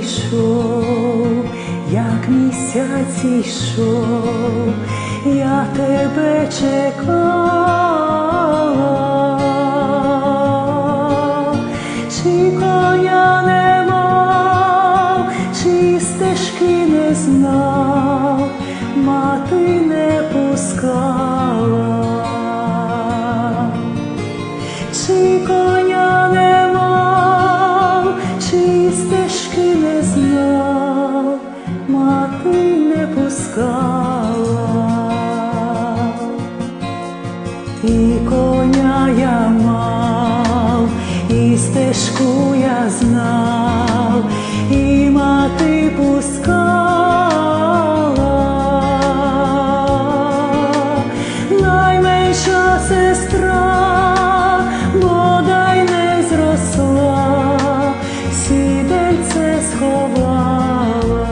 йшов, як місяць йшов, я тебе чекала, чи коня не мав, чи стежки не знав, мати не пускала. Чи стежки не знав, мати не пускала, і коня я мав, і стежку я знав, сховала,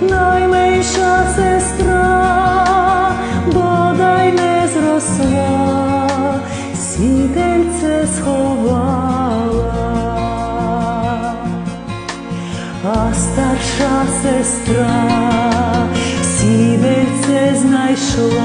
найменша сестра, бодай не зросла, сідельце сховала. А старша сестра сідельце знайшла,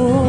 Oh.